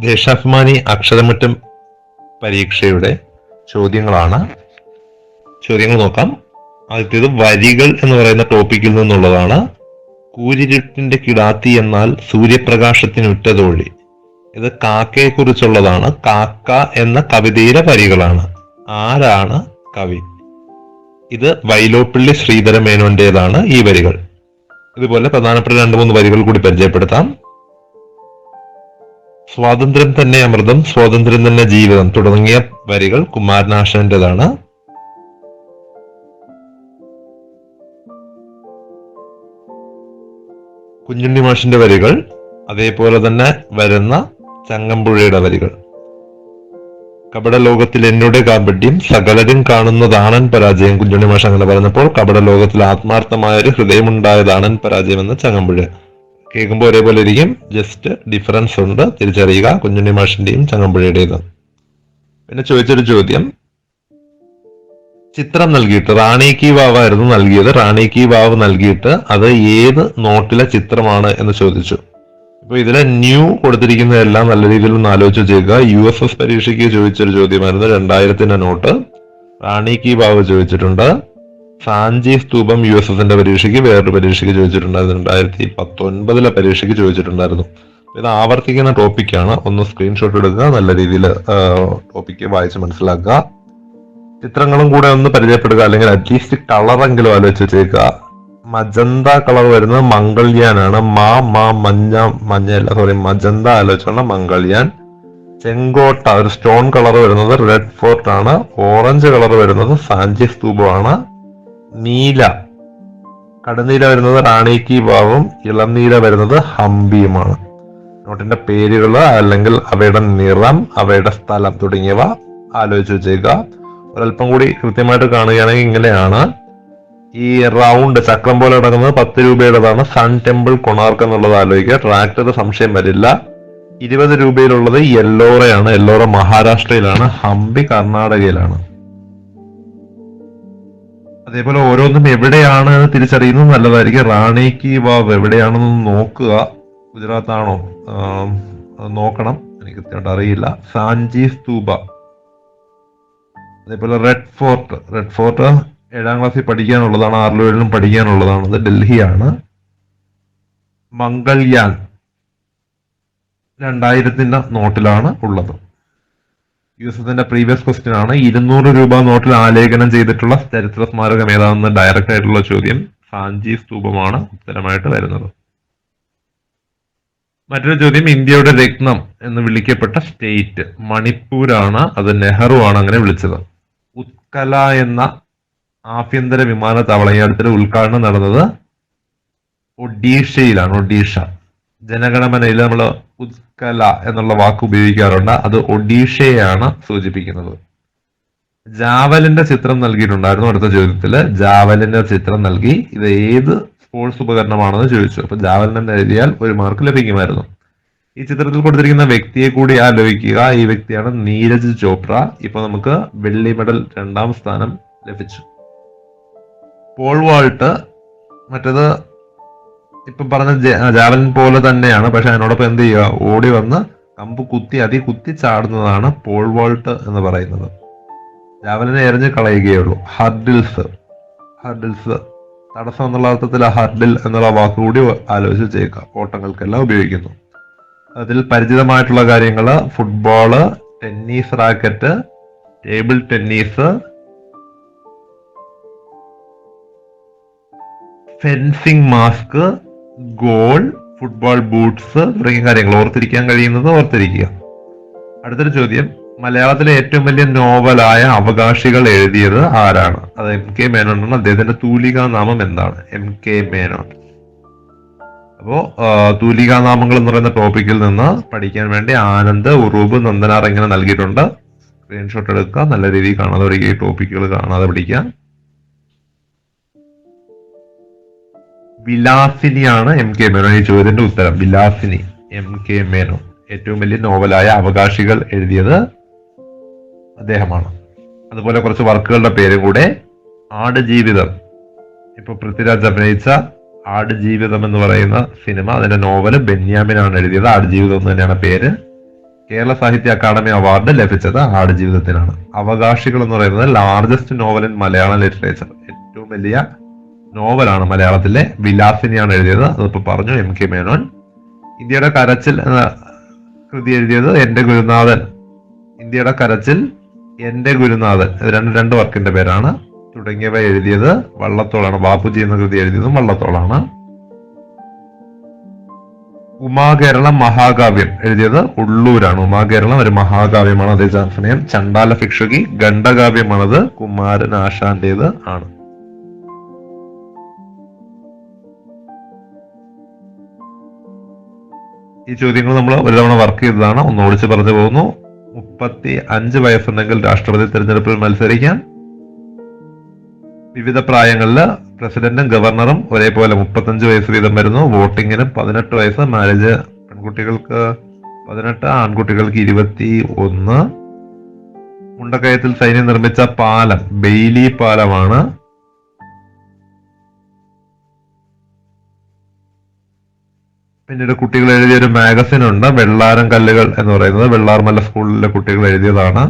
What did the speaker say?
ദേശാഭിമാനി അക്ഷരമറ്റം പരീക്ഷയുടെ ചോദ്യങ്ങളാണ്. ചോദ്യങ്ങൾ നോക്കാം. ആദ്യത്തേത് വരികൾ എന്ന് പറയുന്ന ടോപ്പിക്കിൽ നിന്നുള്ളതാണ്. കൂരിരുട്ടിന്റെ കിടാത്തി എന്നാൽ സൂര്യപ്രകാശത്തിന് ഉറ്റതോഴി ഇത് കാക്കയെ കുറിച്ചുള്ളതാണ് കാക്ക എന്ന കവിതയിലെ വരികളാണ്. ആരാണ് കവി? ഇത് വൈലോപ്പിള്ളി ശ്രീധര മേനോന്റേതാണ് ഈ വരികൾ. ഇതുപോലെ പ്രധാനപ്പെട്ട രണ്ട് മൂന്ന് വരികൾ കൂടി പരിചയപ്പെടുത്താം. സ്വാതന്ത്ര്യം തന്നെ അമൃതം സ്വാതന്ത്ര്യം തന്നെ ജീവിതം തുടങ്ങിയ വരികൾ കുമാരനാശാന്റേതാണ്. കുഞ്ഞുണ്ണി മാഷിന്റെ വരികൾ അതേപോലെ തന്നെ വരുന്ന ചങ്ങമ്പുഴയുടെ വരികൾ. കപട ലോകത്തിൽ എന്നോട് കാപട്യം സകലരും കാണുന്നതാണൻ പരാജയം. കുഞ്ഞുണ്ണി മാഷ് അങ്ങനെ പറഞ്ഞപ്പോൾ കപട ലോകത്തിൽ ആത്മാർത്ഥമായ ഒരു ഹൃദയമുണ്ടായതാണൻ പരാജയം എന്ന ചങ്ങമ്പുഴ. കേൾക്കുമ്പോൾ ഒരേപോലെ ഇരിക്കും. ജസ്റ്റ് ഡിഫറൻസ് ഉണ്ട്. തിരിച്ചറിയുക. കുഞ്ഞുണ്ണി മാഷിന്റെയും ചങ്ങമ്പുഴയുടേതും. പിന്നെ ചോദിച്ചൊരു ചോദ്യം. ചിത്രം നൽകിയിട്ട് റാണി കി വാവ് ആയിരുന്നു നൽകിയത്. റാണി കി വാവ് നൽകിയിട്ട് അത് ഏത് നോട്ടിലെ ചിത്രമാണ് എന്ന് ചോദിച്ചു. ഇപ്പൊ ഇതിലെ ന്യൂ കൊടുത്തിരിക്കുന്നതെല്ലാം നല്ല രീതിയിൽ ഒന്ന് ആലോചിച്ച് ചെയ്യുക യു എസ് എസ് പരീക്ഷയ്ക്ക് ചോദിച്ചൊരു ചോദ്യമായിരുന്നു. രണ്ടായിരത്തിന്റെ നോട്ട്. റാണി കി വാവ് ചോദിച്ചിട്ടുണ്ട്. സാഞ്ചി സ്തൂപം യു എസ് എസിന്റെ പരീക്ഷയ്ക്ക് വേറൊരു പരീക്ഷയ്ക്ക് ചോദിച്ചിട്ടുണ്ടായിരുന്നു രണ്ടായിരത്തി പത്തൊൻപതിലെ പരീക്ഷയ്ക്ക് ചോദിച്ചിട്ടുണ്ടായിരുന്നു. ഇത് ആവർത്തിക്കുന്ന ടോപ്പിക്കാണ്. ഒന്ന് സ്ക്രീൻഷോട്ട് എടുക്കുക നല്ല രീതിയിൽ ടോപ്പിക്ക് വായിച്ച് മനസ്സിലാക്കുക. ചിത്രങ്ങളും കൂടെ ഒന്ന് പരിചയപ്പെടുക അല്ലെങ്കിൽ അറ്റ്ലീസ്റ്റ് കളറെങ്കിലും ആലോചിച്ച് വെച്ചേക്കുക. മജന്ത കളർ വരുന്നത് മംഗൾയാനാണ്. മാ മാ മഞ്ഞ മഞ്ഞയല്ല സോറി മജന്ത ആലോചിച്ചാണ് മംഗൾയാൻ. ചെങ്കോട്ട ഒരു സ്റ്റോൺ കളർ വരുന്നത് റെഡ് ഫോർട്ട് ആണ്. ഓറഞ്ച് കളർ വരുന്നത് സാഞ്ചി സ്തൂപമാണ്. നീല. കടുനീല വരുന്നത് റാണി കി വാവും ഇളം നീല വരുന്നത് ഹംപിയുമാണ്. നോട്ടിന്റെ പേരുകൾ അല്ലെങ്കിൽ അവയുടെ നിറം അവയുടെ സ്ഥലം തുടങ്ങിയവ ആലോചിച്ച് വെച്ചേക്കുക. ഒരല്പം കൂടി കൃത്യമായിട്ട് കാണുകയാണെങ്കിൽ ഇങ്ങനെയാണ്. ഈ റൗണ്ട് ചക്രം പോലെ കിടക്കുന്നത് പത്ത് രൂപയുടേതാണ്. സൺ ടെമ്പിൾ കൊണാർക്ക് എന്നുള്ളത് ആലോചിക്കുക. ട്രാക്ടർ സംശയം വരില്ല. ഇരുപത് രൂപയിലുള്ളത് യെല്ലോറയാണ്. യെല്ലോറ മഹാരാഷ്ട്രയിലാണ്. ഹംപി കർണാടകയിലാണ്. അതേപോലെ ഓരോന്നും എവിടെയാണ് തിരിച്ചറിയുന്നത് നല്ലതായിരിക്കും. റാണി കി വാവ് എവിടെയാണെന്ന് നോക്കുക. ഗുജറാത്താണോ? നോക്കണം. എനിക്ക് കൃത്യമായിട്ട് അറിയില്ല. സാഞ്ചി സ്തൂപ. അതേപോലെ റെഡ് ഫോർട്ട്. റെഡ് ഫോർട്ട് ഏഴാം ക്ലാസ്സിൽ പഠിക്കാനുള്ളതാണ്. ആറിലും പഠിക്കാനുള്ളതാണ്. അത് ഡൽഹിയാണ്. മംഗൾയാൻ. രണ്ടായിരത്തിന്റെ നോട്ടിലാണ് ഉള്ളത്. യു എസ് എസിന്റെ പ്രീവിയസ് ക്വസ്റ്റ്യൻ ആണ്. ഇരുന്നൂറ് രൂപ നോട്ടിൽ ആലേഖനം ചെയ്തിട്ടുള്ള ചരിത്ര സ്മാരകം ഏതാണെന്ന് ഡയറക്റ്റ് ആയിട്ടുള്ള ചോദ്യം സാഞ്ചി സ്തൂപമാണ് ഉത്തരമായിട്ട് വരുന്നത്. മറ്റൊരു ചോദ്യം ഇന്ത്യയുടെ രത്നം എന്ന് വിളിക്കപ്പെട്ട സ്റ്റേറ്റ് മണിപ്പൂരാണ് അത് നെഹ്റു ആണ് അങ്ങനെ വിളിച്ചത്. ഉത്കല എന്ന ആഭ്യന്തര വിമാനത്താവളം ഈ അടുത്തിടെ ഉദ്ഘാടനം നടന്നത് ഒഡീഷയിലാണ് ഒഡീഷ. ജനഗണമനയിൽ നമ്മൾ ഉത്കല എന്നുള്ള വാക്ക് ഉപയോഗിക്കാറുണ്ട്. അത് ഒഡീഷയാണ് സൂചിപ്പിക്കുന്നത്. ജാവലിന്റെ ചിത്രം നൽകിയിട്ടുണ്ടായിരുന്നു അടുത്ത ചോദ്യത്തിൽ ജാവലിന്റെ ചിത്രം നൽകി. ഇത് ഏത് സ്പോർട്സ് ഉപകരണമാണെന്ന് ചോദിച്ചു. അപ്പൊ ജാവലിൻ എന്ന് എഴുതിയാൽ ഒരു മാർക്ക് ലഭിക്കുമായിരുന്നു. ഈ ചിത്രത്തിൽ കൊടുത്തിരിക്കുന്ന വ്യക്തിയെ കൂടി ആലോചിക്കുക. ഈ വ്യക്തിയാണ് നീരജ് ചോപ്ര. ഇപ്പൊ നമുക്ക് വെള്ളി മെഡൽ രണ്ടാം സ്ഥാനം ലഭിച്ചു. പോൾവാൾട്ട് വാൾട്ട് മറ്റേത് ഇപ്പൊ പറഞ്ഞ ജാവലിൻ പോലെ തന്നെയാണ്. പക്ഷെ അതിനോടൊപ്പം എന്ത് ചെയ്യുക? ഓടി വന്ന് കമ്പ് കുത്തി അതി കുത്തി ചാടുന്നതാണ് പോൾ വോൾട്ട് എന്ന് പറയുന്നത്. ജാവലിനെ എറിഞ്ഞ് കളയുകയുള്ളൂ. ഹർഡിൽസ്. ഹർഡിൽസ്. തടസ്സം എന്നുള്ള അർത്ഥത്തിൽ ഹർഡിൽ എന്നുള്ള വാക്ക് കൂടി ആലോചിച്ച് ചെയ്യുക ഓട്ടങ്ങൾക്കെല്ലാം ഉപയോഗിക്കുന്നു. അതിൽ പരിചിതമായിട്ടുള്ള കാര്യങ്ങൾ football tennis racket table tennis fencing mask goal football boots തുടങ്ങിയ കാര്യങ്ങൾ ഓർത്തിരിക്കാൻ കഴിയുന്നത് ഓർത്തിരിക്കുക. അടുത്തൊരു ചോദ്യം. മലയാളത്തിലെ ഏറ്റവും വലിയ നോവലായ അവകാശികൾ എഴുതിയത് ആരാണ്? അത് എം കെ മേനോൻ ആണ് അദ്ദേഹത്തിന്റെ തൂലികാ നാമം എന്താണ്? M K Menon. അപ്പോ ആ, തൂലികാ നാമങ്ങൾ എന്ന് പറയുന്ന ടോപ്പിക്കിൽ നിന്ന് പഠിക്കാൻ വേണ്ടി ആനന്ദ് ഉറൂബ് നന്ദനാർ ഇങ്ങനെ നൽകിയിട്ടുണ്ട്. സ്ക്രീൻഷോട്ട് എടുക്കുക. നല്ല രീതിയിൽ കാണാതെ പഠിക്കുക ഈ ടോപ്പിക്കുകൾ കാണാതെ പഠിക്കുക വിലാസിനിയാണ് എം കെ മേനോൻ ഈ ചോദ്യത്തിന്റെ ഉത്തരം. Vilasini M K Menon. ഏറ്റവും വലിയ നോവലായ അവകാശികൾ എഴുതിയത് അദ്ദേഹമാണ്. അതുപോലെ കുറച്ച് വർക്കുകളുടെ പേരും കൂടെ ആടുജീവിതം. ഇപ്പൊ പൃഥ്വിരാജ് അഭിനയിച്ച ആടുജീവിതം എന്ന് പറയുന്ന സിനിമ അതിന്റെ നോവൽ ബെന്യാമിനാണ് എഴുതിയത്. ആടുജീവിതം എന്ന് തന്നെയാണ് പേര്. കേരള സാഹിത്യ അക്കാദമി അവാർഡ് ലഭിച്ചത് ആടുജീവിതത്തിനാണ്. അവകാശികൾ എന്ന് പറയുന്നത് largest novel in Malayalam literature ഏറ്റവും വലിയ നോവലാണ് മലയാളത്തിലെ വിലാസിനിയാണ് എഴുതിയത്. അതിപ്പോ പറഞ്ഞു എം കെ മേനോൻ. ഇന്ത്യയുടെ കരച്ചിൽ എന്ന കൃതി എഴുതിയത് എന്റെ ഗുരുനാഥൻ. ഇന്ത്യയുടെ കരച്ചിൽ എന്റെ ഗുരുനാഥൻ. രണ്ട് രണ്ട് വർക്കിന്റെ പേരാണ്. തുടങ്ങിയവ എഴുതിയത് വള്ളത്തോളാണ്. ബാപ്പുജി എന്ന കൃതി എഴുതിയതും വള്ളത്തോളാണ്. ഉമാകേരളം മഹാകാവ്യം എഴുതിയത് ഉള്ളൂരാണ്. ഉമാകേരളം ഒരു മഹാകാവ്യമാണ്. അതേ സമയം ചണ്ടാല ഭിക്ഷുകി ഖണ്ഡകാവ്യമാണത് കുമാരൻ ആശാന്റേത് ആണ്. ഈ ചോദ്യങ്ങൾ നമ്മൾ ഒരു തവണ വർക്ക് ചെയ്തതാണ്. ഒന്ന് ഓടിച്ച് പറഞ്ഞു പോകുന്നു. മുപ്പത്തി അഞ്ച് വയസ്സുണ്ടെങ്കിൽ രാഷ്ട്രപതി തെരഞ്ഞെടുപ്പിൽ മത്സരിക്കാം. വിവിധ പ്രായങ്ങളിൽ പ്രസിഡന്റും ഗവർണറും ഒരേപോലെ മുപ്പത്തഞ്ച് വയസ്സ് വീതം വരുന്നു. വോട്ടിങ്ങിന് പതിനെട്ട് വയസ്സ്. മാരേജ് പെൺകുട്ടികൾക്ക് പതിനെട്ട് ആൺകുട്ടികൾക്ക് ഇരുപത്തി ഒന്ന് മുണ്ടക്കയത്തിൽ സൈന്യം നിർമ്മിച്ച പാലം ബെയിലി പാലമാണ്. പിന്നീട് കുട്ടികൾ എഴുതിയ ഒരു മാഗസിൻ ഉണ്ട് വെള്ളാരം കല്ലുകൾ എന്ന് പറയുന്നത്. വെള്ളാർമല സ്കൂളിലെ കുട്ടികൾ എഴുതിയതാണ്.